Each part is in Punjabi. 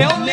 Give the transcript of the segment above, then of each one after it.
ਨਿਉਲੇ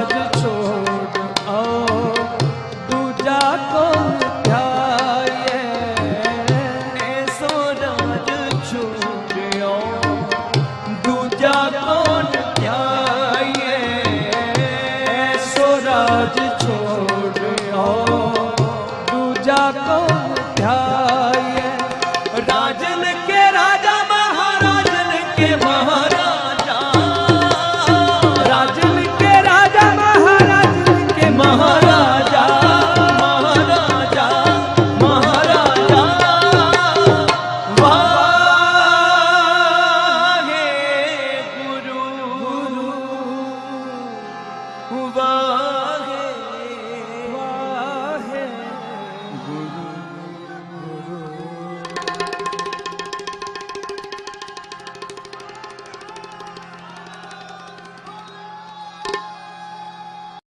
ਰਾਜ ਛੋੜ ਦੂਜਾ ਕੋਲ ਧਿਆਏ? ਨੇ ਦੂਜਾ ਕੋਲ ਧਿਆਏ? ਸੋ ਦੂਜਾ ਕੋਲ